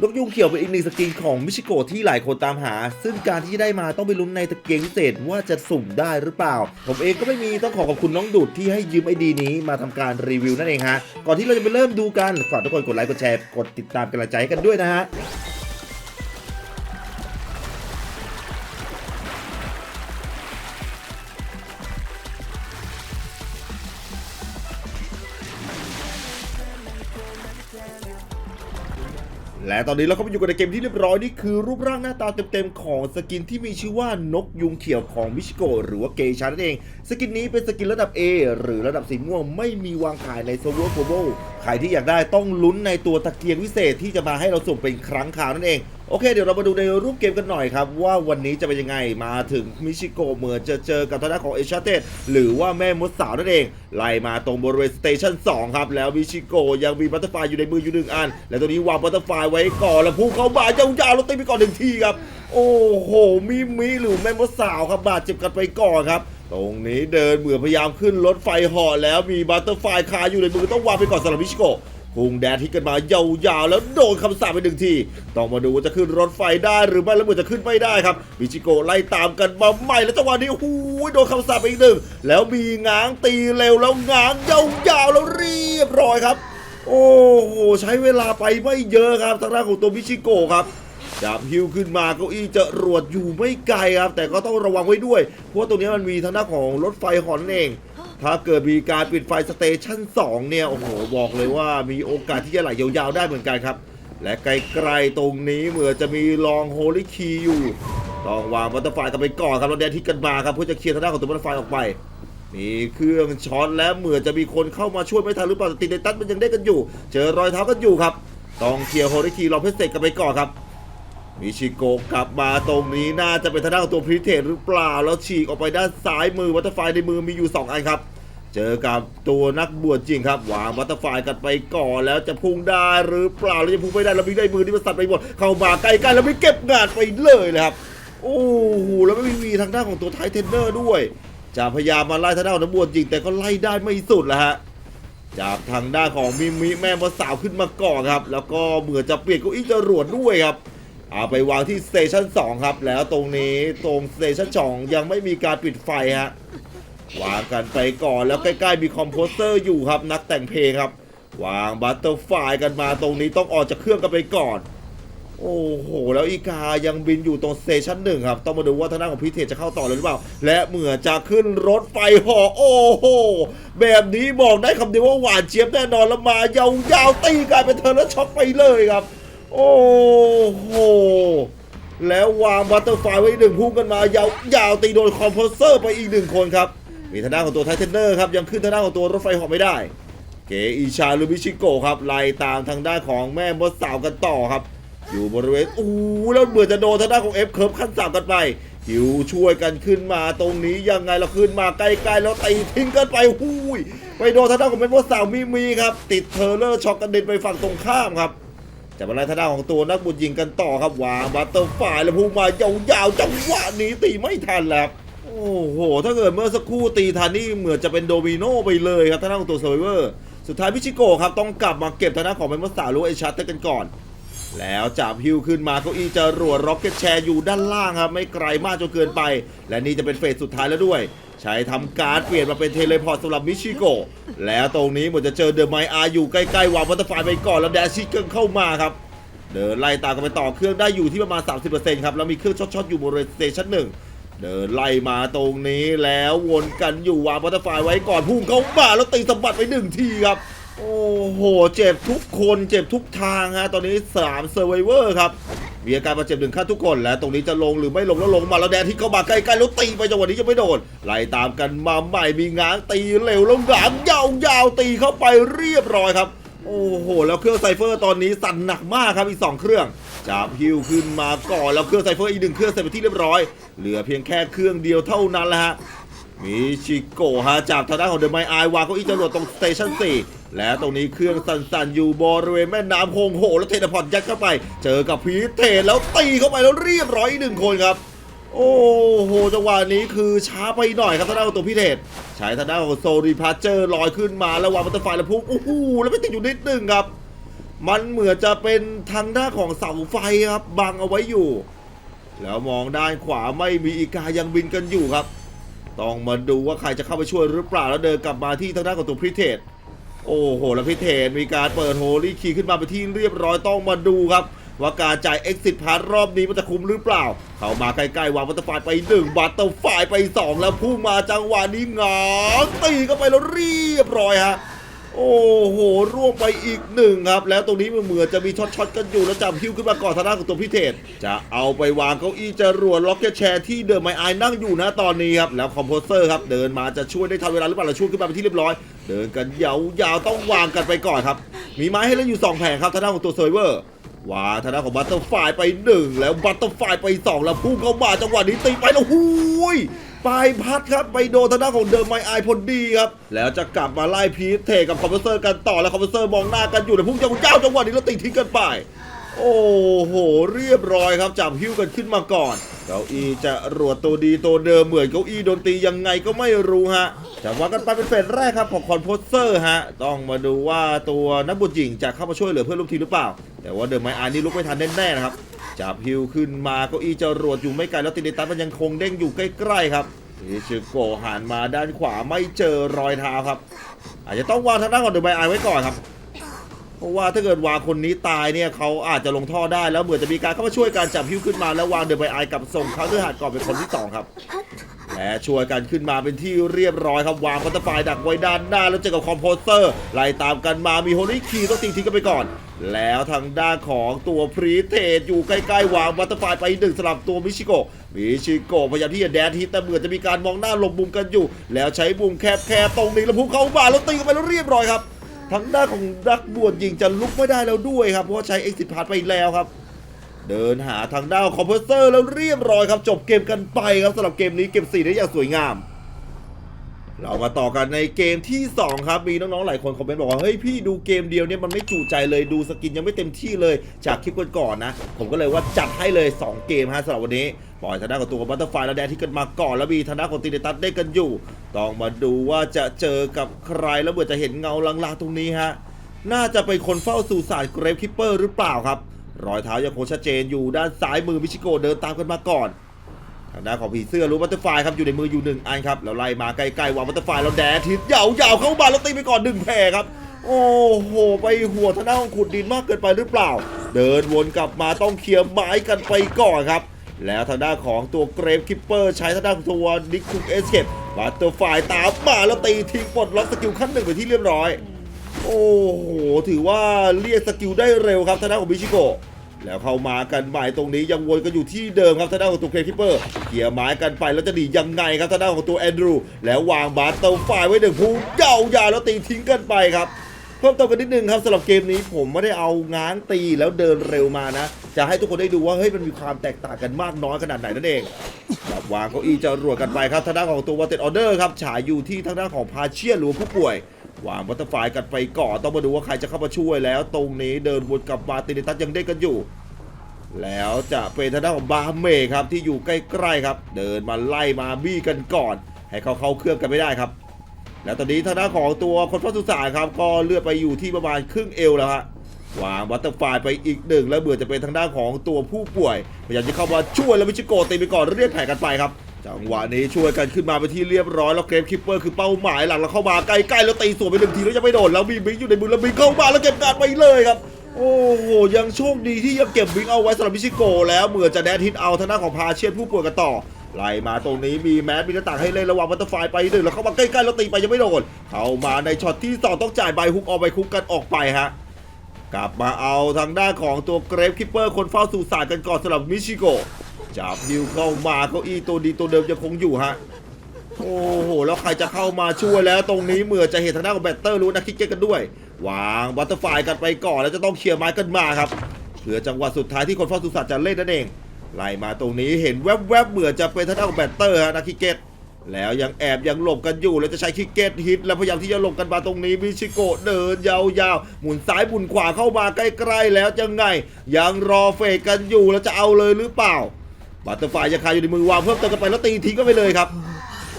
นกยุงเขียวเป็นอีกหนึ่งสกินของมิชิโกะที่หลายคนตามหา ซึ่งการที่ได้มาต้องไปลุ้นในตะเกียงพิเศษว่าจะสุ่มได้หรือเปล่า ผมเองก็ไม่มีต้องขอขอบคุณน้องดูดที่ให้ยืมไอดีนี้มาทำการรีวิวนั่นเองฮะ ก่อนที่เราจะไปเริ่มดูกันฝากทุกคนกดไลค์กดแชร์กดติดตามกำลังใจกันด้วยนะฮะ และตอนนี้เราก็มาอยู่กันในเกมที่เรียบร้อยนี่คือรูปร่างหน้าตาเต็มๆของสกินที่มีชื่อว่านกยุงเขียวของมิชิโกหรือว่าเกชานั่นเอง สกินนี้เป็นสกินระดับ A หรือระดับสีม่วงไม่มีวางขายในโซเวอร์โกลบอลใครที่อยากได้ต้องลุ้นในตัวตะเกียงวิเศษที่จะมาให้เราสุ่มเป็นครั้งคราวนั่นเอง โอเค เดี๋ยวเรามาดูในรูปเกมกันหน่อยครับ ว่าวันนี้จะเป็นยังไงมาถึงมิชิโกะเหมือนจะเจอกับทางด้านของเอชาเตสหรือว่าแม่มดสาวนั่นเอง ไล่มาตรงบริเวณสเตชัน2ครับ แล้วมิชิโกะยังมีบัตเตอร์ไฟอยู่ในมืออยู่หนึ่งอัน และตัวนี้วางบัตเตอร์ไฟไว้ก่อนแล้วพุ่งเข้ามายาวๆแล้วตีไปก่อนหนึ่งทีครับ โอ้โหมิมิหรือแม่มดสาวครับบาดเจ็บกันไปก่อนครับตรงนี้เดินเหมือนพยายามขึ้นรถไฟหาะแล้วมีบัตเตอร์ไฟคาอยู่ในมือต้องวางไปก่อนสำหรับมิชิโกะ พุ่งแดดที่กันมายาวๆแล้วโดนคำสาปไปหนึ่งที ต้องมาดูว่าจะขึ้นรถไฟได้หรือไม่แล้วเหมือนจะขึ้นไม่ได้ครับมิชิโกะไล่ตามกันมาใหม่แล้วจังหวะนี้โอ้โดนคำสาปไปอีกหนึ่งแล้วมีง้างตีเร็วแล้วง้างยาวๆแล้วเรียบร้อยครับ โอ้โหใช้เวลาไปไม่เยอะครับทางด้านของตัวมิชิโกะครับจับฮิวขึ้นมาเก้าอี้จะรวดอยู่ไม่ไกลครับ แต่ก็ต้องระวังไว้ด้วย เพราะว่าตรงนี้มันมีทางด้านของรถไฟหอนเอง ถ้าเกิดมีการปิดไฟสเตชัน2เนี่ย โอ้โห บอกเลยว่ามีโอกาสที่จะไหลยาวๆได้เหมือนกันครับ และไกลๆตรงนี้เหมือนจะมีลองโฮลิคีอยู่ ต้องวางบัตเตอร์ไฟกันไปก่อนครับแล้วแดนที่กันมาครับเพื่อจะเคลียร์ทางด้านของตัวบัตเตอร์ไฟออกไป มีเครื่องช็อตและเหมือนจะมีคนเข้ามาช่วยไม่ทันหรือเปล่าติดในตันมันยังได้กันอยู่ เจอรอยเท้ากันอยู่ครับ ต้องเคลียร์โฮลิคีรอเพชรเสกกันไปก่อนครับ มิชิโกะกลับมาตรงนี้น่าจะเป็นทางด้านของตัวพริเทตหรือเปล่า แล้วฉีกออกไปด้านซ้ายมือวัตเตอร์ไฟในมือมีอยู่ 2 อันครับ เจอกับตัวนักบวชจริงครับวางวัตเตอร์ไฟกันไปก่อนแล้วจะพุ่งได้หรือเปล่าแล้วจะพุ่งไม่ได้แล้วมีได้มือที่มันสั่นไปหมดเข้ามาใกล้ๆแล้วไม่เก็บงานไปเลยเลยครับโอ้โหแล้วไม่มีทางด้านของตัวไทเทนเนอร์ด้วยจะพยายามมาไล่ทางด้านของนักบวชจริงแต่ก็ไล่ได้ไม่สุดแล้วฮะจากทางด้านของมิมิแม่มาสาวขึ้นมาก่อนครับ แล้วก็เหมือนจะเปลี่ยนเก้าอี้จรวดด้วยครับ เอาไปวางที่สเตชัน2ครับ แล้วตรงนี้ตรงสเตชัน2ยังไม่มีการปิดไฟฮะวางกันไปก่อนแล้วใกล้ๆมีคอมโพสเตอร์อยู่ครับ นักแต่งเพลงครับ วางบัตเตอร์ไฟกันมาตรงนี้ต้องออกจากเครื่องกันไปก่อน โอ้โห แล้วอีกายังบินอยู่ตรงสเตชันหนึ่งครับ ต้องมาดูว่าทางด้านของพิเทจะเข้าต่อเลยหรือเปล่า และเหมือนจะขึ้นรถไฟหอโอ้โห แบบนี้บอกได้คำเดียวว่าหวานเจี๊ยบแน่นอนแล้วมายาวๆตีกลายเป็นเธอแล้วช็อกไปเลยครับ โอ้โห แล้ววางบัตเตอร์ไฟไว้หนึ่งพุ่งกันมายาวยาวตีโดนคอมโพเซอร์ไปอีกหนึ่งคนครับ มีทางด้านของตัวไทเทนเนอร์ครับ ยังขึ้นทางด้านของตัวรถไฟหอบไม่ได้ เกอิชาลูบิชิโกะครับ ไล่ตามทางด้านของแม่มดสาวกันต่อครับ อยู่บริเวณอู้แล้วเหมือจะโดนทางด้านของเอฟเคิร์ฟขั้นสามกันไปหิวช่วยกันขึ้นมาตรงนี้ยังไงเราขึ้นมาใกล้ๆแล้วตีทิ้งกันไปหูยไปโดนทางด้านของแม่มดสาวมีมีครับ ติดเทอร์เลอร์ช็อกกันเด็นไปฝั่งตรงข้ามครับ จะมาไล่ทางด้านของตัวนักบุญยิงกันต่อครับวางบัตเตอร์ฟายแล้วพุ่งมายาวๆจังหวะนี้ตีไม่ทันแล้วโอ้โห ถ้าเกิดเมื่อสักครู่ตีทันนี่เหมือนจะเป็นโดมิโนไปเลยครับทางด้านของตัวเซอร์ไวเวอร์ สุดท้ายพิชิโกครับต้องกลับมาเก็บทางด้านของเมนมัสสาหรือว่าไอชาร์เตอร์กันก่อน แล้วจับฮิวขึ้นมาเก้าอี้จะรวดร็อกเก็ตแชร์อยู่ด้านล่างครับ ไม่ไกลมากจนเกินไป และนี่จะเป็นเฟสสุดท้ายแล้วด้วย ใช้ทำการเปลี่ยนมาเป็นเทเลพอร์ตสำหรับมิชิโกแล้วตรงนี้เหมือนจะเจอเดอะไมอาอยู่ใกล้ๆวางวัตเตอร์ไฟไปก่อนแล้วแดชิเกิลเข้ามาครับเดินไล่ตามกันไปต่อเครื่องได้อยู่ที่ประมาณ 30%ครับแล้วมีเครื่องช็อตๆอยู่บริเวณสเตชันหนึ่งเดินไล่มาตรงนี้แล้ววนกันอยู่วางบัตเตอร์ไฟไว้ก่อนพุ่งเข้ามาแล้วตีสะบัดไปหนึ่งทีครับ โอ้โห เจ็บทุกคนเจ็บทุกทางฮะตอนนี้3เซอร์ไวเวอร์ครับมีอาการบาดเจ็บหนึ่งขั้นทุกคนและตรงนี้จะลงหรือไม่ลงแล้วลงมาแล้วแดนที่เข้ามาใกล้ๆแล้วตีไปจังหวะนี้ยังไม่โดนไล่ตามกันมาใหม่มีง้างตีเร็วแล้วง้างยาวๆตีเข้าไปเรียบร้อยครับ โอ้โห แล้วเครื่องไซเฟอร์ตอนนี้สั่นหนักมากครับอีก 2 เครื่องจับฮิวขึ้นมาก่อนแล้วเครื่องไซเฟอร์อีกหนึ่งเครื่องเสร็จไปที่เรียบร้อย เหลือเพียงแค่เครื่องเดียวเท่านั้นแล้วฮะ มิชิโกะฮะจากทางด้านของเดอะไมไอวางเก็อีจรวดตรงสเตชัน4และตรงนี้เครื่องสั่นๆ อยู่บริเวณแม่น้ำโฮงโห แล้วเทเลพอร์ตยัดเข้าไป เจอกับพีเทนแล้วตีเข้าไปแล้วเรียบร้อยหนึ่งคนครับ โอ้โหจังหวะนี้คือช้าไปหน่อยครับทางด้านของตัวพีเทศใช้ทางด้านของโซดีพาเจอร์ลอยขึ้นมาแล้ววางบัตเตอร์ไฟแล้วพุ่งโอ้โหแล้วไม่ติดอยู่นิดนึงครับ มันเหมือนจะเป็นทางด้านของเสาไฟครับบังเอาไว้อยู่ แล้วมองด้านขวาไม่มีอีกายังบินกันอยู่ครับ ต้องมาดูว่าใครจะเข้าไปช่วยหรือเปล่าแล้วเดินกลับมาที่ทางด้านของตัวพริเทศโอ้โห แล้วพิเทศมีการเปิดโฮลี่คีขึ้นมาไปที่เรียบร้อยต้องมาดูครับ ว่าการจ่ายเอ็กซิสพาร์รอบนี้มันจะคุ้มหรือเปล่า เข้ามาใกล้ๆวางบัตเตอร์ไฟไปหนึ่งบัตเตอร์ไฟไปสองแล้วพุ่งมาจังหวะนี้หงางตีเข้าไปแล้วเรียบร้อยฮะ โอ้โหร่วงไปอีกหนึ่งครับ แล้วตรงนี้มันเหมือนจะมีช็อตช็อตกันอยู่แล้วจับคิ้วขึ้นมาก่อนทางด้านของตัวพิเทศจะเอาไปวางเก้าอี้จรวดล็อกเก็ตแชร์ที่เดิมไมไอายนั่งอยู่นะตอนนี้ครับ แล้วคอมโพเซอร์ครับ เดินมาจะช่วยได้ทันเวลาหรือเปล่าเราช่วยขึ้นมาเป็นที่เรียบร้อย เดินกันยาวๆต้องวางกันไปก่อนครับ มีไม้ให้เล่นอยู่ 2 แผงครับทางด้านของตัวเซอร์เวอร์ วาทางด้าของบัตเตอร์ไฟไปหนึ่งแล้วบัตเตอร์ไฟไปสองแล้วพุ่งเข้ามาจังหวะนี้ตีไปแล้วหุยปลายพัดครับไปโดนทางด้าของเดิมไมไอพอดีครับ แล้วจะกลับมาไล่พีทเทกับคอมเพรสเซอร์กันต่อแล้วคอมเพรสเซอร์มองหน้ากันอยู่แต่พุ่งเจ้าเจ้าจังหวะนี้แล้วตีทิ้งกันไป โอ้โหเรียบร้อยครับจับฮิ้วกันขึ้นมาก่อน เก้าอี้จะรวดตัวดีตัวเดิมเหมือนเก้าอี้โดนตียังไงก็ไม่รู้ฮะจะว่ากันไปเป็นเฟสแรกครับของคอนโพสเซอร์ฮะต้องมาดูว่าตัวนักบุญหญิงจะเข้ามาช่วยเหลือเพื่อนร่วมทีมหรือเปล่า แต่ว่าเดิมไมอานี่ลุกไม่ทันแน่ๆนะครับจับฮิวขึ้นมาเก้าอี้จะรวดอยู่ไม่ไกลแล้วตินิตัสมันยังคงเด้งอยู่ใกล้ๆครับอิชิโกหันมาด้านขวาไม่เจอรอยเท้าครับ อาจจะต้องวางทางด้านของเดอะไมอาร์ไว้ก่อนครับ เพราะว่าถ้าเกิดวางคนนี้ตายเนี่ยเขาอาจจะลงท่อได้แล้วเหมือนจะมีการเข้ามาช่วยการจับฮิ้วขึ้นมาแล้ววางเดอะไบไอกับส่งเขาเลือหัดก่อนเป็นคนที่สองครับและช่วยกันขึ้นมาเป็นที่เรียบร้อยครับวางพัตเตอร์ไฟดักไว้ด้านหน้าแล้วเจอกับคอมโพเซอร์ไล่ตามกันมามีโฮลี่คีต้องตีทิ้งกันไปก่อน แล้วทางด้านของตัวพรีเทสอยู่ใกล้ๆ วางบัตเตอร์ไฟไปหนึ่งสลับตัวมิชิโกมิชิโกพยายามที่จะแดนฮิตแต่เหมือนจะมีการมองหน้าหลบมุมกันอยู่ แล้วใช้มุมแคบๆตรงนี้แล้วพุ่งเข้ามาแล้วตีกันไปแล้วเรียบร้อยครับ ทางด้านของรักบวชยิงจะลุกไม่ได้แล้วด้วยครับเพราะว่าใช้ exit pass ไปแล้วครับ เดินหาทางด้านคอมเพรสเซอร์แล้วเรียบร้อยครับ จบเกมกันไปครับสำหรับเกมนี้เกม4ได้อย่างสวยงาม เรามาต่อกันในเกมที่ 2 ครับ มีน้องๆ หลายคนคอมเมนต์บอกว่า เฮ้ยพี่ดูเกมเดียวเนี่ยมันไม่จูใจเลยดูสกินยังไม่เต็มที่เลยจากคลิปก่อนๆนะ ผมก็เลยว่าจัดให้เลย 2 เกมฮะสำหรับวันนี้ ปล่อยทางด้านของตัวบัตเตอร์ไฟและแดนที่กันมาก่อน แล้วมีทางด้านของตีเนตัสได้กันอยู่ ต้องมาดูว่าจะเจอกับใครแล้วเบื่อจะเห็นเงาลางๆตรงนี้ฮะน่าจะเป็นคนเฝ้าสู่สารเกรฟคิปเปอร์หรือเปล่าครับรอยเท้ายังคงชัดเจนอยู่ด้านซ้ายมือมิชิโกเดินตามกันมาก่อน ทางด้านของผีเสื้อรู้บัตเตอร์ไฟครับอยู่ในมืออยู่หนึ่งอันครับแล้วไล่มาใกล้ๆวางบัตเตอร์ไฟแล้วแดดทิศยาวๆเข้ามาแล้วตีไปก่อนหนึ่งแผลครับโอ้โห ไปหัวทางด้านของขุดดินมากเกินไปหรือเปล่า เดินวนกลับมาต้องเคลียร์ไม้กันไปก่อนครับ แล้วทางด้านของตัวเกรฟคิปเปอร์ใช้ทางด้านของตัวนิคุกเอสเคปบัตเตอร์ไฟตามมาแล้วตีทิ้งปลดล็อกสกิลขั้นหนึ่งไปที่เรียบร้อย โอ้โห ถือว่าเรียกสกิลได้เร็วครับทางด้านของมิชิโกะ แล้วเข้ามากันใหม่ตรงนี้ยังวนกันอยู่ที่เดิมครับทางด้านของตัวเคคิปเปอร์เขี่ยไม้กันไปแล้วจะหนียังไงครับทางด้านของตัวแอนดรูแล้ววางบาสเตอร์ไฟไว้หนึ่งพูยาวๆแล้วตีทิ้งกันไปครับเพิ่มเติมกันนิดนึงครับสำหรับเกมนี้ผมไม่ได้เอาง้างตีแล้วเดินเร็วมานะ จะให้ทุกคนได้ดูว่าเฮ้ยมันมีความแตกต่างกันมากน้อยขนาดไหนนั่นเองแบบวางเก้าอี้จะรวดกันไปครับทางด้านของตัววอเต d ออเดอร์ครับฉายอยู่ที่ทางด้านของพาเชียหรือผู้ป่วย วางบัตเตอร์ไฟกันไปก่อนต้องมาดูว่าใครจะเข้ามาช่วยแล้ว ตรงนี้เดินวนกลับมาตินิตัสยังได้กันอยู่ แล้วจะเป็นทางด้านของบาเมครับที่อยู่ใกล้ๆครับ เดินมาไล่มาบี้กันก่อน ให้เขาเข้าเครื่องกันไม่ได้ครับ แล้วตอนนี้ทางด้านของตัวคนฟ้าสุสานครับก็เลือดไปอยู่ที่ประมาณครึ่งเอวแล้วฮะวางบัตเตอร์ไฟไปอีกหนึ่งแล้วเบื่อจะเป็นทางด้านของตัวผู้ป่วยพยายามจะเข้ามาช่วยแล้วมิชิโกตีไปก่อนเรียกแผลกันไปครับ จังหวะนี้ช่วยกันขึ้นมาไปที่เรียบร้อยแล้วเกรฟคิปเปอร์คือเป้าหมายหลังแล้วเข้ามาใกล้ๆแล้วตีสวนไปหนึ่งทีแล้วยังไม่โดนแล้วมีบิงอยู่ในมือแล้วบิงเข้ามาแล้วเก็บการไปเลยครับโอ้โหยังโชคดีที่ยังเก็บบิงเอาไว้สำหรับมิชิโก แล้วเหมือนจะแดนทิตเอาทางด้านของพาเชียนผู้ป่วยกันต่อไล่มาตรงนี้มีแมสมีหน้าต่างให้เล่นระหว่างบัตเตอร์ไฟไปหนึ่งแล้วเข้ามาใกล้ๆแล้วตีไปยังไม่โดนเข้ามาในช็อตที่สองต้องจ่ายใบฮุกออกไปคุกกันออกไปฮะกลับมาเอาทางด้านของตัวเกรฟคิปเปอร์คนเฝ้าสู่สารกันก่อนสำหรับมิชิโก จับนิวเข้ามาเก้าอี้ตัวดีตัวเดิมยังคงอยู่ฮะโอ้โห แล้วใครจะเข้ามาช่วยแล้วตรงนี้เหมือจะเห็นทางด้านของแบตเตอร์รู้นักคิกเก็ตกันด้วย วางบัตเตอร์ไฟกันไปก่อนแล้วจะต้องเคลียร์ไม้กันมาครับเพื่อจังหวะสุดท้ายที่คนเฝ้าสุสานจะเล่นนั่นเองไล่มาตรงนี้เห็นแวบๆเหมือจะเป็นทางด้านของแบตเตอร์ฮะนักคิกเก็ตแล้วยังแอบยังหลบกันอยู่แล้วจะใช้คิกเก็ตฮิต แล้วพยายามที่จะหลบกันมาตรงนี้มิชิโกะเดินยาวๆ หมุนซ้ายหมุนขวาเข้ามาใกล้ๆแล้วยังไง ยังรอเฟกกันอยู่แล้วจะเอาเลยหรือเปล่า บัตเตอร์ไฟยังคาอยู่ในมือวางเพิ่มเติมกันไปแล้วตีทิ้งก็ไปเลยครับ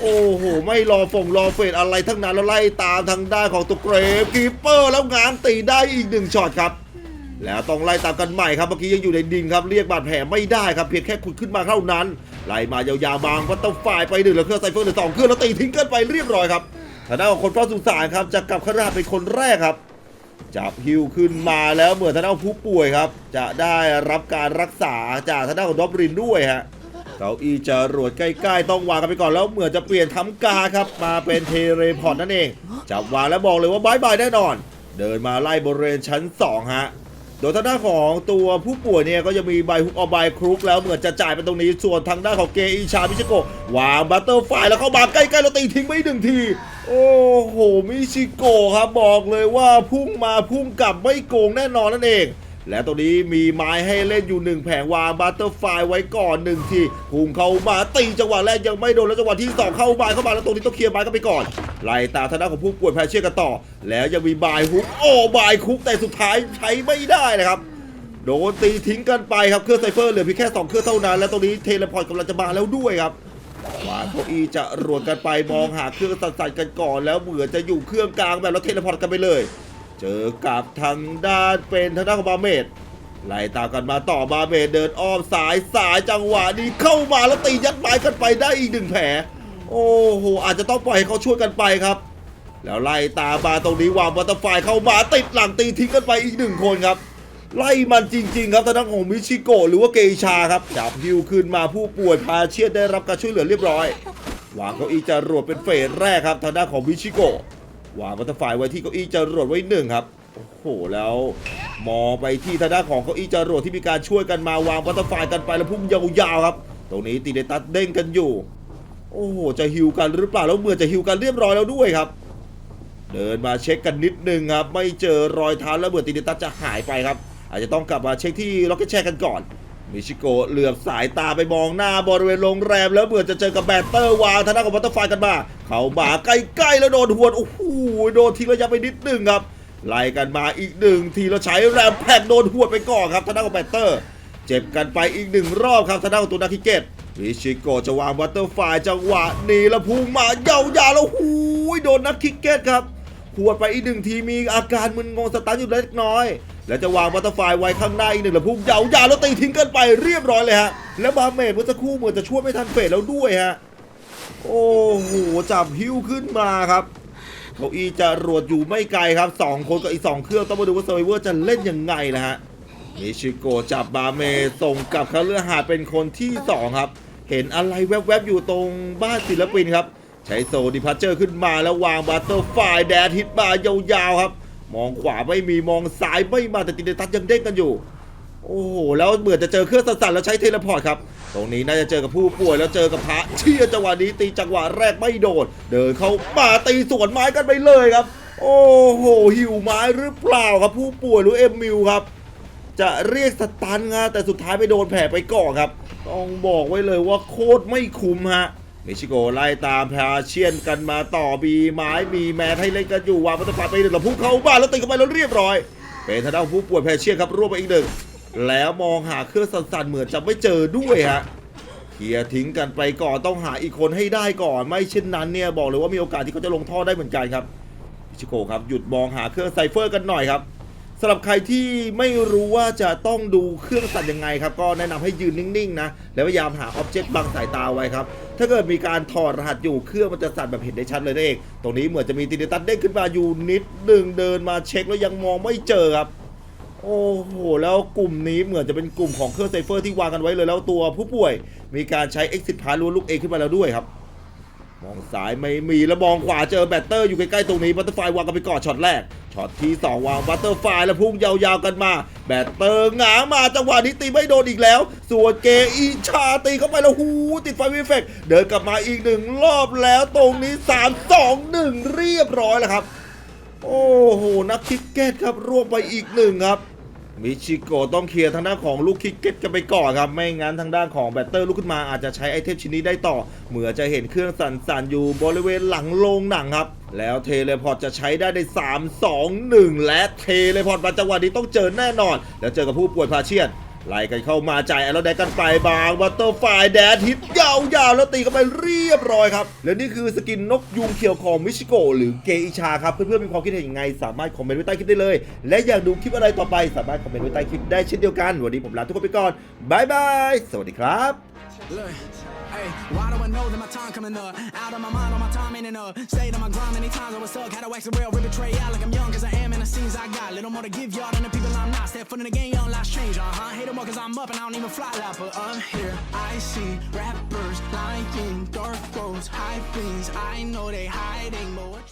โอ้โห ไม่รอฝงรอเฟดอะไรทั้งนั้นแล้วไล่ตามทางด้านของตัวเกรฟกีเปอร์แล้วงางตีได้อีกหนึ่งช็อตครับ แล้วต้องไล่ตามกันใหม่ครับเมื่อกี้ยังอยู่ในดินครับเรียกบาดแผลไม่ได้ครับเพียงแค่ขุดขึ้นมาเท่านั้นไล่มายาวๆบางวัตเตอร์ไฟล์ไปหนึ่งแล้วเครื่องไซเฟอร์เหลือสองเครื่องแล้วตีทิ้งกันไปเรียบร้อยครับทางด้านของคนเฝ้าสุสานครับจะกลับเข้าราเป็นคนแรกครับ จับฮิวขึ้นมาแล้วเหมือนทาน้านของผู้ป่วยครับ จะได้รับการรักษาจากทาน้านของดอบรินด้วยฮะเก้าอี้จะรวดใกล้ ๆ ต้องวางกันไปก่อนแล้วเหมือนจะเปลี่ยนทำกาครับมาเป็นเทเลพอร์ตนั่นเองจับวางแล้วบอกเลยว่าบายบายแน่นอน เดินมาไล่บริเวณชั้น 2 ฮะ โดยทางด้านของตัวผู้ป่วยเนี่ยก็จะมีใบฮุกเอาใบครุกแล้วเหมือนจะจ่ายไปตรงนี้ส่วนทางด้านของเกอีชามิชโกวางบัตเตอร์ไฟแล้วเข้ามาใกล้ๆแล้วตีทิ้งไปหนึ่งที โอ้โหมิชิโกะครับบอกเลยว่าพุ่งมาพุ่งกลับไม่โกงแน่นอนนั่นเอง และตรงนี้มีไม้ให้เล่นอยู่หนึ่งแผงวางบัตเตอร์ไฟไว้ก่อนหนึ่งทีพุ่งเข้ามาตีจังหวะแรกยังไม่โดนแล้วจังหวะที่สองเข้ามาเข้ามาแล้วตรงนี้ต้องเคลียร์ไม้กันไปก่อนไล่ตามทางด้านของผู้ป่วยแพชเชียร์กันต่อ แล้วยังมีบายฮุกโอ้บายคุกแต่สุดท้ายใช้ไม่ได้นะครับโดนตีทิ้งกันไปครับเครื่องไซเฟอร์เหลือเพียงแค่2เครื่องเท่านั้น และตรงนี้เทเลพอร์ตกำลังจะมาแล้วด้วยครับ วางเก้าอี้จะรวดกันไปมองหาเครื่องสั่นๆกันก่อนแล้วเหมือนจะอยู่เครื่องกลางแบบแล้วเทเลพอร์ตกันไปเลย เจอกับทางด้านเป็นทางด้านของบาเมดไล่ตามกันมาต่อบาเมดเดินอ้อมสายสายจังหวะนี้เข้ามาแล้วตียัดไม้กันไปได้อีกหนึ่งแผลโอ้โหอาจจะต้องปล่อยให้เขาช่วยกันไปครับ แล้วไล่ตามมาตรงนี้วางบัตเตอร์ไฟเข้ามาติดหลังตีทิ้งกันไปอีกหนึ่งคนครับ ไล่มันจริง ๆ ครับทางด้านของมิชิโกหรือว่าเกชาครับจับฮิวขึ้นมาผู้ป่วยพาเชียนได้รับการช่วยเหลือเรียบร้อย วางเก้าอี้จรวดเป็นเฟสแรกครับทางด้านของมิชิโกวางบัตเตอร์ไว้ที่เก้าอี้จรวดไว้หนึ่งครับโอ้โหแล้วมองไปที่ทางด้านของเก้าอี้จรวดที่มีการช่วยกันมาวางบัตเตอร์ไฟกันไปแล้วพุ่งยาวๆครับ ตรงนี้ตีเดตัสเด้งกันอยู่ โอ้โหจะฮิวกันหรือเปล่าแล้วเหมือนจะฮิวกันเรียบร้อยแล้วด้วยครับเดินมาเช็คกันนิดนึงครับ ไม่เจอรอยเท้าแล้วเบื่อตีเดตัสจะหายไปครับ อาจจะต้องกลับมาเช็คที่ล็อกเก็ตแชร์กันก่อน มิชิโกะเหลือบสายตาไปมองหน้าบริเวณโรงแรม แล้วเบื่อจะเจอกับแบตเตอร์วางทางด้านของบัตเตอร์ไฟกันมา เขามาใกล้ๆแล้วโดนหวนโอ้โหโดนทีระยะไปนิดนึงครับไล่กันมาอีกหนึ่งทีแล้วใช้แรมแพ็กโดนหวดไปก่อนครับทางด้านของแบตเตอร์ เจ็บกันไปอีกหนึ่งรอบครับทางด้านของตัวนาคิเกตมิชิโกะจะวางบัตเตอร์ไฟจังหวะนี้แล้วพุ่งมาเยาวๆแล้วหูยโดนนักคิกเกตครับขวดไปอีกหนึ่งทีมีอาการมึนงงสตาร์อยู่เล็กน้อย แล้วจะวางบัตเตอร์ไฟไว้ข้างหน้าอีกหนึ่งแล้วพุ่งยาวๆแล้วตีทิ้งกันไปเรียบร้อยเลยฮะ แล้วบาเมดเมื่อสักครู่เหมือนจะช่วยไม่ทันเฟสแล้วด้วยฮะ โอ้โหจับหิ้วขึ้นมาครับเก้าอี้จะรวดอยู่ไม่ไกลครับสองคนกับอีกสองเครื่องต้องมาดูว่าเซอร์ไวเวอร์จะเล่นยังไงนะฮะมิชิโกจับบาเมส่งกลับเขาเรือหาดเป็นคนที่2ครับ เห็นอะไรแวบๆอยู่ตรงบ้านศิลปินครับ ใช้โซดิพัชเจอร์ขึ้นมาแล้ววางบัตเตอร์ไฟแดดฮิตมายาวๆครับ มองขวาไม่มีมองซ้ายไม่มาแต่ติดเดตัสยังเด้งกันอยู่ โอ้โหแล้วเหมือนจะเจอเครื่องสั่นๆแล้วใช้เทเลพอร์ตครับตรงนี้น่าจะเจอกับผู้ป่วยแล้วเจอกับพระเชี่ยจังหวะนี้ตีจังหวะแรกไม่โดนเดินเข้ามาตีสวนไม้กันไปเลยครับ โอ้โหหิวไม้หรือเปล่าครับ ผู้ป่วยหรือเอ็มมิวครับ จะเรียกสตันครับแต่สุดท้ายไปโดนแผลไปก่อนครับ ต้องบอกไว้เลยว่าโคตรไม่คุ้มฮะ มิชิโกไล่ตามพาเชียนกันมาต่อบีไม้มีแมทให้เล่นกันอยู่วางมัตตาไปหนึ่งแล้วพุ่งเข้าบ้านแล้วตีเข้าไปแล้วเรียบร้อย เป็นทางด้านผู้ป่วยแพชเชียนครับรวบไปอีกหนึ่งแล้วมองหาเครื่องสั่นๆเหมือนจะไม่เจอด้วยฮะเคลียร์ทิ้งกันไปก่อนต้องหาอีกคนให้ได้ก่อน ไม่เช่นนั้นเนี่ยบอกเลยว่ามีโอกาสที่เขาจะลงท่อได้เหมือนกันครับมิชิโกครับหยุดมองหาเครื่องไซเฟอร์กันหน่อยครับสำหรับใครที่ไม่รู้ว่าจะต้องดูเครื่องสั่นยังไงครับก็แนะนำให้ยืนนิ่งๆนะแล้วพยายามหาอ็อบเจกต์บังสายตาไว้ครับ ถ้าเกิดมีการถอดรหัสอยู่เครื่องมันจะสั่นแบบเห็นได้ชัดเลยนั่นเอง ตรงนี้เหมือนจะมีติดตันเด้งขึ้นมาอยู่นิดหนึ่งเดินมาเช็คแล้วยังมองไม่เจอครับ โอ้โห แล้วกลุ่มนี้เหมือนจะเป็นกลุ่มของเครื่องไซเฟอร์ที่วางกันไว้เลยแล้วตัวผู้ป่วย มีการใช้ exit pass ล้วนลูกเองขึ้นมาแล้วด้วยครับ มองซ้ายไม่มีแล้วมองขวาเจอแบตเตอร์อยู่ใกล้ๆตรงนี้บัตเตอร์ไฟวางกันไปก่อนช็อตแรกช็อตที่ 2 วางบัตเตอร์ไฟแล้วพุ่งยาวๆกันมา แบตเตอร์หงามาจังหวะนี้ตีไม่โดนอีกแล้ว ส่วนเกอีชาตีเข้าไปแล้วหูติดไฟวิเฟกเดินกลับมาอีกหนึ่งรอบแล้วตรงนี้ 3 2 1 เรียบร้อยแล้วครับ โอ้โหนักคิกเก็ตครับร่วมไปอีกหนึ่งครับ มิชิโกะต้องเคลียร์ทางด้านของลูกคิกเก็ตกันไปก่อนครับ ไม่งั้นทางด้านของแบตเตอร์ลุกขึ้นมาอาจจะใช้ไอเทมชิ้นนี้ได้ต่อ เหมือนจะเห็นเครื่องสั่นๆอยู่บริเวณหลังโรงหนังครับ แล้วเทเลพอร์ตจะใช้ได้ใน 3 2 1 และเทเลพอร์ตมาจังหวะนี้ต้องเจอแน่นอน แล้วเจอกับผู้ป่วยพาเชียน ไล่กันเข้ามาจ่ายแล้วได้กันไปบางบัตเตอร์ไฟแดดฮิตยาวๆแล้วตีเข้าไปเรียบร้อยครับ และนี่คือสกินนกยุงเขียวของมิชิโกหรือเกอิชาครับ เพื่อนๆมีความคิดเห็นยังไง สามารถคอมเมนต์ไว้ใต้คลิปได้เลย และอยากดูคลิปอะไรต่อไป สามารถคอมเมนต์ไว้ใต้คลิปได้เช่นเดียวกัน วันนี้ผมลาทุกคนไปก่อนบายบายสวัสดีครับ Hey, why do I know that my time coming up? Out of my mind, all my time ain't enough. Stayed on my grind many times, I was stuck. Had to wax the rail, rip tray out like I'm young, cause I am in the scenes I got. Little more to give y'all than the people I'm not. Step foot in the game, young lives change, uh huh. Hate them more cause I'm up and I don't even fly like, but I'm here. I see rappers lying, dark roads, high things. I know they hiding, but what